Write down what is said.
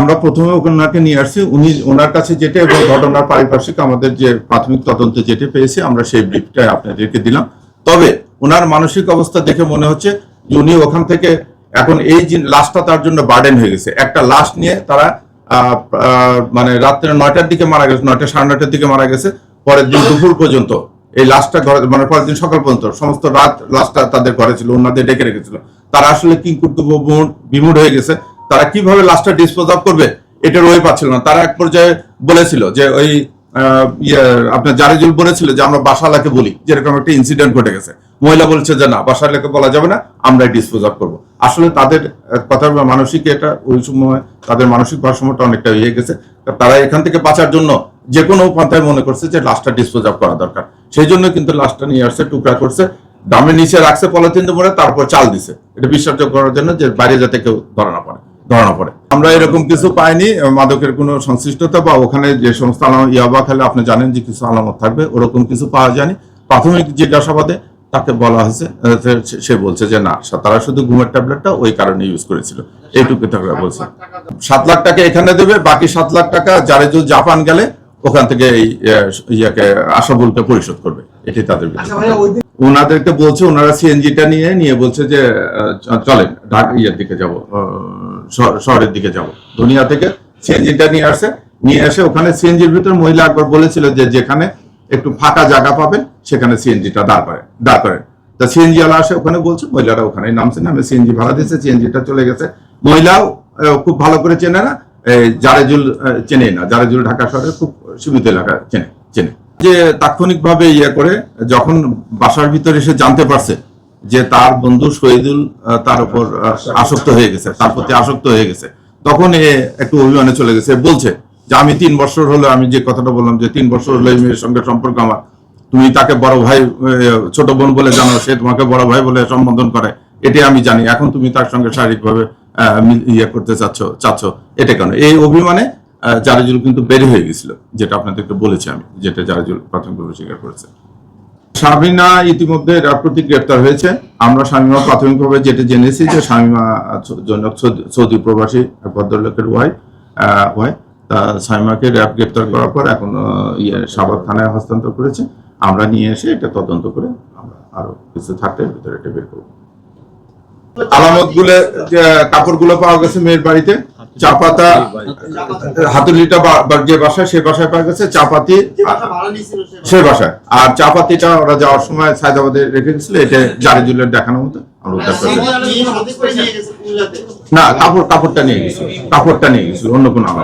আমরা প্রথমে ওনাকে নিয়ে আসছি। উনি ওনার কাছে যেটা এবং ঘটনার পারিপার্শ্বিক আমাদের যে প্রাথমিক তদন্তে যেটা পেয়েছি, আমরা সেই ব্রিফটা আপনাদেরকে দিলাম। তবে ওনার মানসিক অবস্থা দেখে মনে হচ্ছে যে উনি ওখান থেকে এখন এই লাশটা তার জন্য বার্ডেন হয়ে গেছে। একটা লাশ নিয়ে তারা মানে রাত্রে নয়টার দিকে মারা গেছে, নয়টা সাড়ে নয়টার দিকে মারা গেছে। পরের দিন দুপুর পর্যন্ত এই লাশটা ঘরে মানে পরের দিন সকাল পর্যন্ত সমস্ত রাত লাশটা তাদের ঘরে ছিল, ওনাদের ডেকে রেখেছিল। তারা আসলে কিংকুট বিমুড হয়ে গেছে। তারা কীভাবে লাশটা ডিসপোজ অফ করবে এটার ওই পাচ্ছিল না। তারা এক পর্যায়ে বলেছিল যে ওই ইয়ে, আপনার জারিজুল বলেছিল যে আমরা বাসালাকে বলি যেরকম একটা ইনসিডেন্ট ঘটে গেছে। মহিলা বলছে যে না বাসালাকে বলা যাবে না আমরা ডিসপোজ অফ করব। আসলে তাদের কথা মানসিক এটা ওই সময় তাদের মানসিক ভারসাম্যটা অনেকটা ইয়ে গেছে। তারা এখান থেকে বাঁচার জন্য যে কোনো উপান্তায় মনে করছে যে লাশটা ডিসপোজ অফ করা দরকার। সেই জন্য কিন্তু লাশটা নিয়ে আসছে টুকরা করছে দামের নিচে রাখছে পলিথিন মরে তারপর চাল দিছে। এটা বিশ্বাসযোগ্য করার জন্য যে বাইরে যাতে কেউ ধরা না পড়ে। ধরা পড়ে। আমরা এরকম কিছু পাইনি মাদকের কোনো সংশ্লিষ্টতা বা ওখানে যে সমস্ত আলামত ইয়াবা খেলে আপনি জানেন যে কিছু আলামত থাকবে ওরকম কিছু পাওয়া যায়নি। প্রাথমিক জিজ্ঞাসাবাদে তাকে বলা হয়েছে সে- বলছে যে না তারা শুধু ঘুমের ট্যাবলেটটা ওই কারণে ইউজ করেছিল। এইটুকু তারা বলছে। সাত লাখ টাকা এখানে দেবে বাকি সাত লাখ টাকা জারেজুল জাপান গেলে ওখান থেকে এই ইয়াকে আশাবুলকে পরিশোধ করবে। এটি তাদের আচ্ছা ওনাদেরকে বলছে ওনারা সিএনজিটা নিয়ে নিয়ে বলছে যে চলেন ঢাকা ইয়ের দিকে যাব শহরের দিকে যাব। দুনিয়া থেকে সিএনজিটা নিয়ে আসে। নিয়ে এসে ওখানে সিএনজির ভিতর মহিলা একবার বলেছিল যে যেখানে একটু ফাঁকা জায়গা পাবেন, সেখানে সিএনজিটা দাঁড় করেন দাঁড় করেন। তা সিএনজি ওয়ালা আসে ওখানে বলছে, মহিলারা ওখানে নামছে, নামে সিএনজি ভাড়া দিয়েছে, সিএনজিটা চলে গেছে। মহিলাও খুব ভালো করে চেনে না জারেজুল চেনে না। জারেজুল ঢাকা শহরে খুব সীমিত এলাকা চেনে চেনে। যে তাৎক্ষণিকভাবে ইয়ে করে, যখন বাসার ভিতরে এসে জানতে পারছে যে তার বন্ধু শহীদুল তার উপর আসক্ত হয়ে গেছে, তার প্রতি আসক্ত হয়ে গেছে। তখন এ একটু অভিমানে চলে গেছে বলছে যে, আমি তিন বছর হলো, আমি যে কথাটা বললাম যে, তিন বছর হলো এই মেয়ের সঙ্গে সম্পর্ক আমার। তুমি তাকে বড় ভাই ছোট বোন বলে জানো, সে তোমাকে বড় ভাই বলে সম্বোধন করে। এটাই আমি জানি, এখন তুমি তার সঙ্গে শারীরিকভাবে ইয়ে করতে চাচ্ছ চাচ্ছ। এটা কেন? এই অভিমানে জারিজুল কিন্তু বের হয়ে গেছিল, যেটা আপনাদেরকে বলেছি আমি, যেটা জারিজুল প্রাথমিকভাবে স্বীকার করেছে। শামিনা ইতিমধ্যে রাষ্ট্রপতি গ্রেপ্তার হয়েছে। আমরা শামিমা প্রাথমিকভাবে যেটা জেনেছি যে শামিমা জনক সৌদি- প্রবাসী, ভদ্রলোকের ওয়াই ওয়াই তা শামিমাকে র্যাব গ্রেপ্তার করার পর এখন ইয়ে সাবাদ থানায় হস্তান্তর করেছে। আমরা নিয়ে এসে এটা তদন্ত করে আমরা আরও কিছু থাকতে ভিতরে এটা বের করব। আলামতগুলো কাপড়গুলো পাওয়া গেছে মেয়ের বাড়িতে। চা পাতা বা যে বাসায় সে বাসায় পাওয়া গেছে চা পাতি সে বাসায়। আর চা পাতিটা ওরা যাওয়ার সময় সায়দাবাদে রেখে গেছিল এটা জারিজুলের দেখানো মতো। আমরা কুমিল্লাতে না কাপড় কাপড়টা নিয়ে গেছিল কাপড়টা নিয়ে গেছিল অন্য কোনো না।